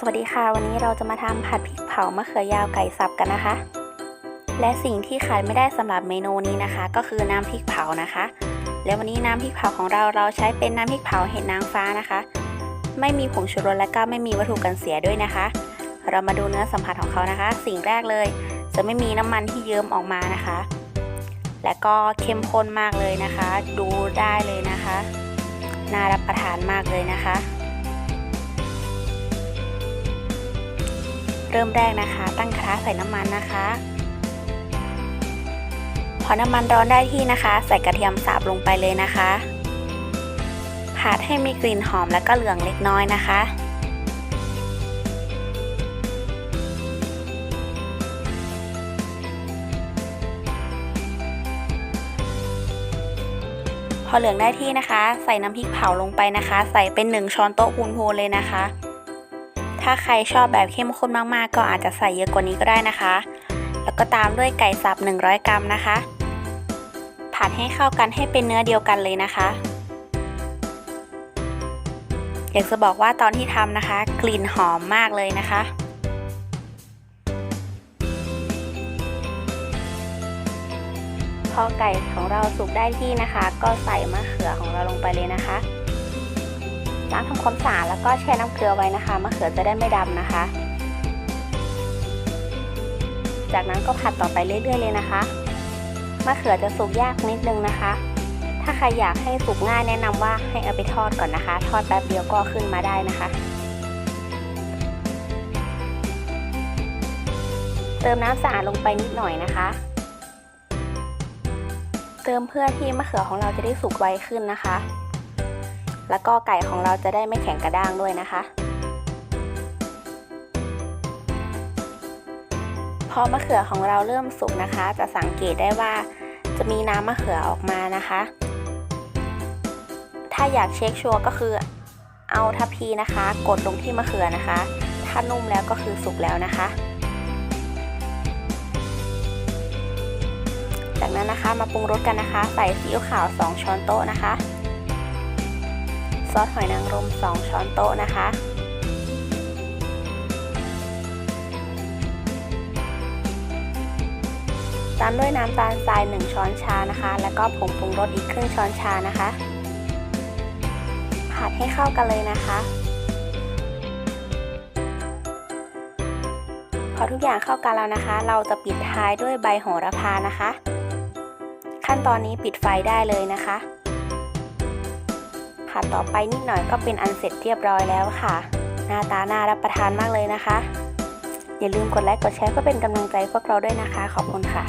สวัสดีค่ะ วันนี้เราจะมาทำผัดพริกเผามะเขือยาวไก่สับกันนะคะ และสิ่งที่ขายไม่ได้สำหรับเมนูนี้นะคะ ก็คือน้ำพริกเผานะคะ และวันนี้น้ำพริกเผาของเราเราใช้เป็นน้ำพริกเผาเห็ดนางฟ้านะคะ ไม่มีผงชูรสและก็ไม่มีวัตถุกันเสียด้วยนะคะ เรามาดูเนื้อสัมผัสของเขานะคะ สิ่งแรกเลย จะไม่มีน้ำมันที่เยิ้มออกมานะคะ และก็เข้มข้นมากเลยนะคะ ดูได้เลยนะคะ น่ารับประทานมากเลยนะคะ ริ่มแรกนะคะ ตั้งกระทะใส่น้ำมันนะคะ พอน้ำมันร้อนได้ที่นะคะ ใส่กระเทียมสับลงไปเลยนะคะผัดให้มีกลิ่นหอมและก็เหลืองเล็กน้อยนะคะ พอเหลืองได้ที่นะคะ ใส่น้ำพริกเผาลงไปนะคะ ใส่เป็น1ช้อนโต๊ะพูนๆเลยนะคะ ถ้าใครชอบแบบเข้มข้นมากๆ ก็อาจจะใส่เยอะกว่านี้ก็ได้นะคะ แล้วก็ตามด้วยไก่สับ 100 กรัมนะคะ ผัดให้เข้ากันให้เป็นเนื้อเดียวกันเลยนะคะ อยากจะบอกว่าตอนที่ทำนะคะ กลิ่นหอมมากเลยนะคะพอไก่ของเราสุกได้ที่นะคะ ก็ใส่มะเขือของเราลงไปเลยนะคะ ล้างทำความสะอาดแล้วก็แช่น้ำเกลือไว้นะคะมะเขือจะได้ไม่ดำนะคะ จากนั้นก็ผัดต่อไปเรื่อยๆเลยนะคะมะเขือจะสุกยากนิดนึงนะคะ ถ้าใครอยากให้สุกง่ายแนะนำว่าให้เอาไปทอดก่อนนะคะ ทอดแป๊บเดียวก็ขึ้นมาได้นะคะเติมน้ำสะอาดลงไปนิดหน่อยนะคะ เติมเพื่อที่มะเขือของเราจะได้สุกไวขึ้นนะคะ แล้วก็ไก่ของเราจะได้ไม่แข็งกระด้างด้วยนะคะ พอมะเขือของเราเริ่มสุกนะคะ จะสังเกตได้ว่าจะมีน้ำมะเขือออกมานะคะ ถ้าอยากเช็คชัวร์ก็คือเอาทัพพีนะคะ กดลงที่มะเขือนะคะ ถ้านุ่มแล้วก็คือสุกแล้วนะคะ จากนั้นนะคะมาปรุงรสกันนะคะ ใส่ซีอิ๊วขาว 2 ช้อนโต๊ะนะคะ ซอสหอยนางรม 2 ช้อนโต๊ะนะคะ ตามด้วยน้ำตาลทราย 1 ช้อนชานะคะ แล้วก็ผงปรุงรสอีกครึ่งช้อนชานะคะ ผัดให้เข้ากันเลยนะคะ พอทุกอย่างเข้ากันแล้วนะคะ เราจะปิดท้ายด้วยใบโหระพานะคะ ขั้นตอนนี้ปิดไฟได้เลยนะคะ ผัดต่อไปนิดหน่อยก็เป็นอันเสร็จเรียบร้อยแล้วค่ะ หน้าตาน่ารับประทานมากเลยนะคะ อย่าลืมกดไลค์กดแชร์เพื่อเป็นกำลังใจพวกเราด้วยนะคะ ขอบคุณค่ะ